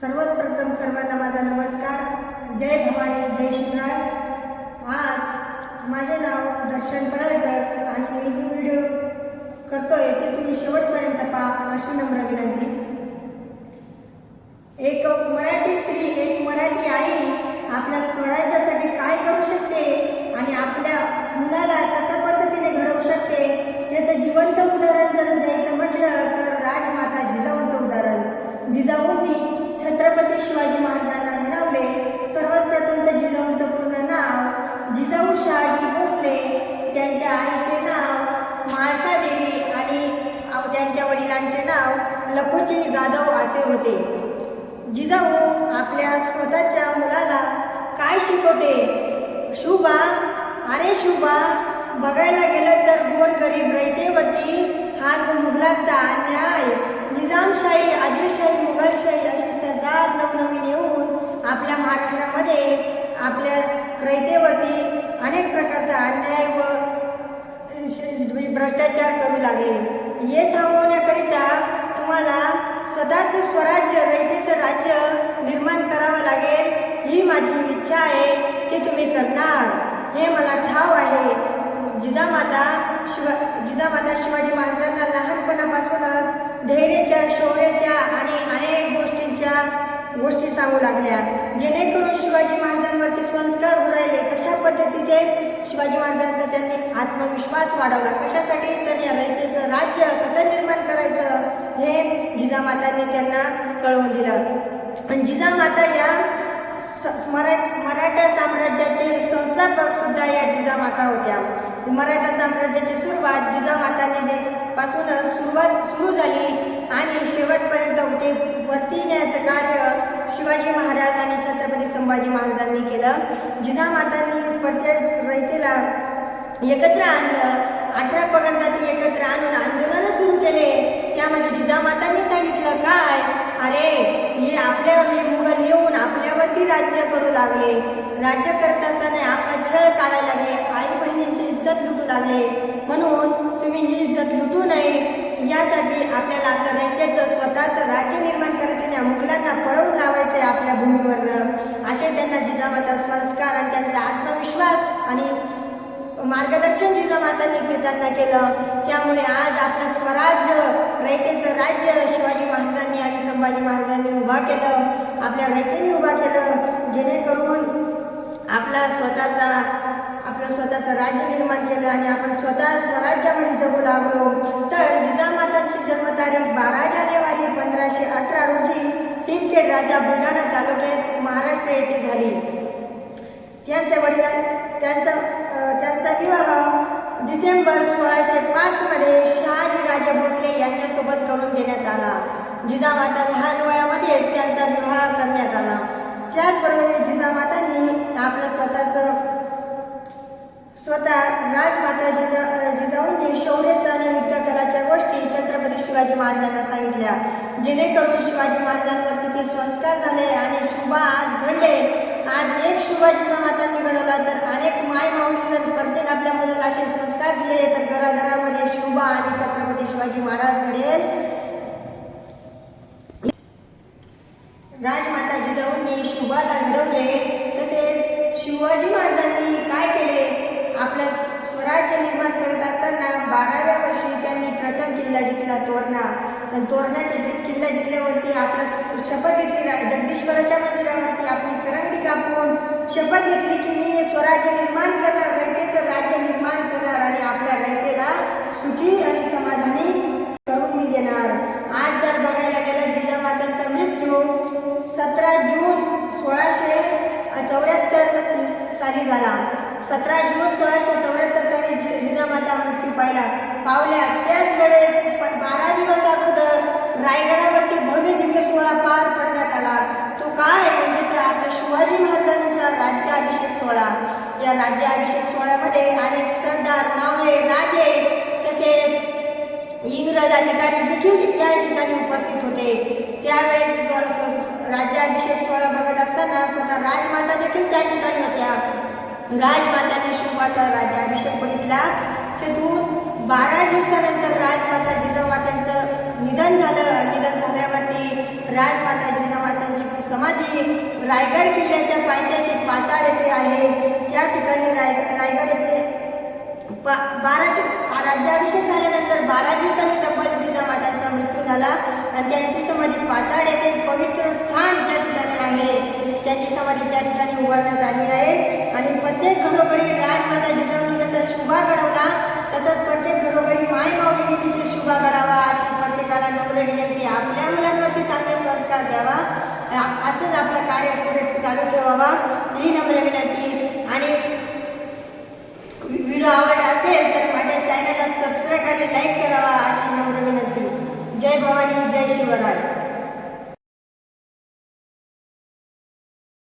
सर्वात प्रथम सर्वांना माझा नमस्कार. जय भवानी जय शिवराय. आज माझे नाव दर्शन पराळकर आणि मी जो व्हिडिओ करतोय ते तुम्ही शेवटपर्यंत पहा अशी नम्र विनंती. एक मराठी स्त्री एक मराठी आई आपल्या स्वराज्यासाठी काय करू शकते आणि आपल्या मुलाला कशा पद्धतीने घडवू शकते याचं जिवंत उदाहरण जर द्यायचं म्हटलं तर राजमाता जिजाऊंचं उदाहरण जिजाऊंनी छत्रपती शिवाजी महाराजांना घडवले सर्वात प्रथम तर जिजाऊंचं पूर्ण नाव जिजाऊ शहाजी भोसले त्यांच्या आईचे नाव म्हाळसा देवी आणि अव- त्यांच्या वडिलांचे नाव लखोजी जाधव असे होते. जिजाऊ आपल्या स्वतःच्या मुलाला काय शिकवते? शुभा? अरे शुभा बघायला गेलं तर गोरगरीब रयतेवरती हा जो मुघलांचा अन्याय. निजामशाही आदिलशाही मुघलशाही अशी सरदार नवनवीन येऊन आपल्या महाराष्ट्रामध्ये आपल्या रयतेवरती अनेक प्रकारचा अन्याय व श- भ्रष्टाचार करू लागले. हे थांबवण्याकरिता मला स्वतःचं स्वराज्य रयतेचं राज्य निर्माण करावं लागेल. ही माझी इच्छा आहे ते तुम्ही करणार. हे मला ठाव आहे. जिजामाता शिवा जिजामाता शिवाजी महाराजांना लहानपणापासूनच धैर्याच्या शौर्याच्या आणि अनेक गोष्टींच्या गोष्टी सांगू लागल्या. जेणेकरून शिवाजी महाराजांवरती संस्कार उरायले राहिले कशा पद्धतीचे शिवाजी महाराजांचा त्यांनी आत्मविश्वास वाढवला. कशासाठी? तर या रयतेचं राज्य कसं निर्माण करायचं? हे जिजामातांनी त्यांना कळवून दिलं. आणि जिजामाता या स- मरा मराठा साम्राज्याचे संस्थापक सुद्धा या जिजामाता होत्या. मराठा साम्राज्याची सुरुवात जिजामाताने पासूनच सुरुवात सुरू झाली आणि शेवटपर्यंत उठे वरती कार्य शिवाजी महाराज आणि छत्रपती संभाजी महाराजांनी केलं. जिजामातांनी प्रत्येक रयतेला. एकत्र आणलं अठरा पगड जाती एकत्र आणून आंदोलन सुरू केले. त्यामध्ये जिजामातांनी सांगितलं काय? अरे हे आपल्यावर हे मुघल येऊन आपल्यावरती राज्य करू लागले. राज्य करत असताना आपला छळ काढायला लागले. आई बहिणींची इज्जत लुटू लागले. म्हणून तुम्ही ही इज्जत लुटू नये. यासाठी आपल्याला आपलं राज्याचं स्वतःचं राज्य निर्माण करायचं नाही मुघलांना पळवून लावायचं आहे आपल्या भूमीवरनं. असे त्यांना जिजामाता संस्कार आणि त्यांचा विश्वास आणि मार्गदर्शन जिजामातांनी त्यांना केलं त्यामुळे आज आपलं स्वराज्य रयतेचं राज्य शिवाजी महाराजांनी आणि संभाजी महाराजांनी उभा केलं. आपल्या रयतेने उभा केलं जेणेकरून आपला स्वतःचा आपलं स्वतःचं राज्य निर्माण केलं आणि आपण स्वतः स्वराज्यामध्ये जगू लागलो. तर जिजामातांची जन्मतारीख बारा जानेवारी पंधराशे अठरा रोजी सिंदखेड राजा बुलढाणा तालुक्यात महाराष्ट्र येथे झाली. यांच्या वडिला त्यांचा त्यांचा विवाह डिसेंबर सोळाशे पाचमध्ये शहाजी राजे भोसले यांच्यासोबत करून देण्यात आला. जिजामाता लहान वयामध्ये त्यांचा विवाह करण्यात आला. त्याचबरोबर जिजामातांनी आपलं स्वतःचं स्वतः राजमाता जिजा जिजाऊंनी शौर्याचा आणि युद्धकलाच्या गोष्टी छत्रपती शिवाजी महाराजांना सांगितल्या. जेणेकरून शिवाजी महाराजांवर तिथे संस्कार झाले आणि शुभा आज घडले. आज एक शिवाजीचा जिजामातांनी घडवला तर अनेक माय माऊली जर प्रत्येक आपल्या मुलाला असे संस्कार दिले तर घराघरामध्ये शिवबा आणि छत्रपती शिवाजी महाराज घडेल. राजमाता जिजाऊंनी शुभाला घडवले तसेच शिवाजी महाराजांनी काय केले? आपलं स्वराज्य निर्माण करत असताना बाराव्या वर्षी त्यांनी प्रथम किल्ला जिंकला तोरणा. आणि तोरणाच्या किल्ला जिंकल्यावरती आपलं शपथ घेतली जगदीश्वराच्या मंदिरावर. आपली करंगडी कापून शपथ घेतली की मी स्वराज्य निर्माण करणार रयतेचं राज्य निर्माण करणार आणि आपल्या रयतेला सुखी आणि समाधानी करून मी देणार. आज जर बघायला गेलं जिजामातांचा मृत्यू सतरा जून सोळाशे चौऱ्याहत्तर साली झाला. सतरा जून सोळाशे चौऱ्याहत्तर साली जिजामाता मृत्यू पाहिला. पावल्या त्याच वेळेस बारा दिवस अगोदर रायगडावरती भव्य दिव्य सोहळा पार पडण्यात आला. तो काय? म्हणजे शिवाजी महाराजांचा राज्याभिषेक सोहळा. या राज्याभिषेक सोहळ्यामध्ये अनेक सरदार मावळे राजे तसेच इंग्रज अधिकारी देखील त्या ठिकाणी उपस्थित होते. त्यावेळेस राज्याभिषेक सोहळा बघत असताना स्वतः राजमाता देखील त्या ठिकाणी होत्या. राजमाताने शिवाचा राज्याभिषेक बघितला. तेथून बारा दिवसानंतर राजमाता जिजामातांचं निधन झालं. निधन झाल्यावरती राजमाता पायथ्याशी रायगड किल्ल्याच्या पायथ्याशी पाचाड येथे आहे. त्या ठिकाणी राय रायगड येथे बा बारा राज्याभिषेक झाल्यानंतर बारा दिवसांनी तब्बल जिजामातांचा मृत्यू झाला. आणि त्यांची समाधी पाचाड येथे पवित्र स्थान त्या ठिकाणी आहे. त्यांची समाधी त्या ठिकाणी उभारण्यात आली आहे. आणि प्रत्येक घरोघरी राजमाता जिजाऊंनी त्याचा शुभा घडवला तसंच प्रत्येक घरोघरी माय माऊलीने तिथे शुभा घडावा अशा प्रत्येकाला नम्र विनंती. आपल्या मुलांवरती चांगले संस्कार द्यावा. असंच आपलं कार्य पुढे चालू ठेवावा. ही नम्र विनंती. आणि व्हिडिओ आवडला असेल तर माझ्या चॅनलला सबस्क्राईब आणि लाईक करावा अशी नम्र विनंती. जय भवानी जय शिवराय.